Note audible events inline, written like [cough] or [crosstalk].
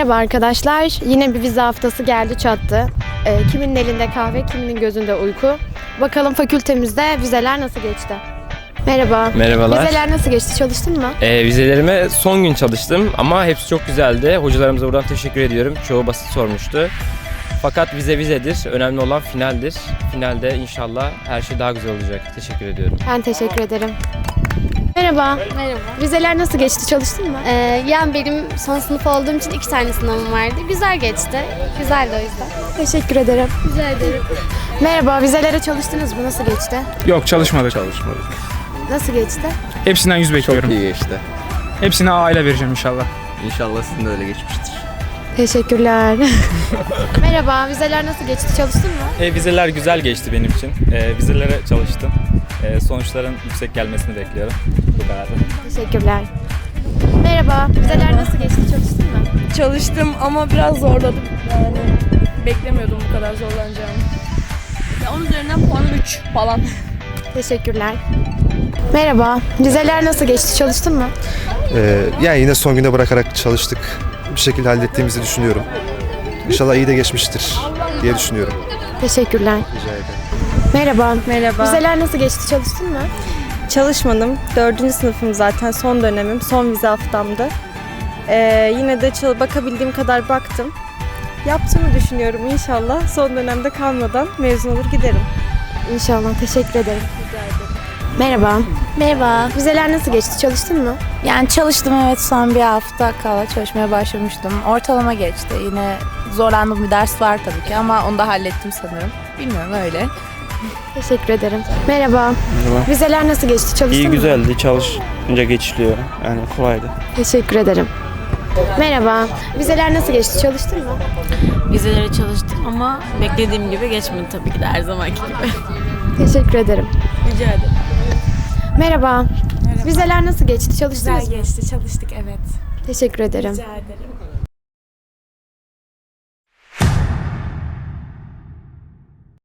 Merhaba arkadaşlar. Yine bir vize haftası geldi çattı. Ee, kiminin elinde kahve, kiminin gözünde uyku. Bakalım fakültemizde vizeler nasıl geçti? Merhaba. Merhabalar. Vizeler nasıl geçti? Çalıştın mı? Ee, vizelerime son gün çalıştım ama hepsi çok güzeldi. Hocalarımıza buradan teşekkür ediyorum. Çoğu basit sormuştu. Fakat vize vizedir. Önemli olan finaldir. Finalde inşallah her şey daha güzel olacak. Teşekkür ediyorum. Ben teşekkür ederim. Merhaba. Merhaba. Vizeler nasıl geçti? Çalıştın mı? Ee, yani benim son sınıf olduğum için iki tane sınavım vardı. Güzel geçti. Güzeldi o yüzden. Teşekkür ederim. Rica ederim. Merhaba. Vizelere çalıştınız mı? Nasıl geçti? Yok çalışmadık. Çalışmadık. Nasıl geçti? Hepsinden 100 bekliyorum. İyi geçti. Hepsine A ile vereceğim inşallah. İnşallah sizin de öyle geçmiştir. Teşekkürler. [laughs] Merhaba. Vizeler nasıl geçti? Çalıştın mı? E, vizeler güzel geçti benim için. E, vizelere çalıştım. E, sonuçların yüksek gelmesini bekliyorum. Bu kadar. Teşekkürler. Merhaba. Vizeler nasıl geçti? Çalıştın mı? Çalıştım ama biraz zorladım. Yani beklemiyordum bu kadar zorlanacağımı. Ya onun üzerinden puanım 3 falan. Teşekkürler. Merhaba. Vizeler nasıl geçti? Çalıştın mı? Ee, yani yine son güne bırakarak çalıştık. Bir şekilde hallettiğimizi düşünüyorum. İnşallah iyi de geçmiştir diye düşünüyorum. Teşekkürler. Rica ederim. Merhaba. Merhaba. Vizeler nasıl geçti? Çalıştın mı? Çalışmadım. Dördüncü sınıfım zaten son dönemim. Son vize haftamdı. Ee, yine de çal- bakabildiğim kadar baktım. Yaptığımı düşünüyorum inşallah. Son dönemde kalmadan mezun olur giderim. İnşallah. Teşekkür ederim. Merhaba. Merhaba. Vizeler nasıl geçti? Çalıştın mı? Yani çalıştım evet son bir hafta kala çalışmaya başlamıştım. Ortalama geçti. Yine zorlandığım bir ders var tabii ki ama onu da hallettim sanırım. Bilmiyorum öyle. Teşekkür ederim. Merhaba. Merhaba. Vizeler nasıl geçti? Çalıştın İyi mı? güzeldi. Çalışınca geçiliyor. Yani kolaydı. Teşekkür ederim. Merhaba. Vizeler nasıl geçti? Çalıştın mı? Vizelere çalıştım ama beklediğim gibi geçmedi tabii ki de her zamanki gibi. Teşekkür ederim. Rica ederim. Merhaba. Vizeler nasıl geçti? Çalıştınız mı? geçti çalıştık evet. Teşekkür ederim. ederim.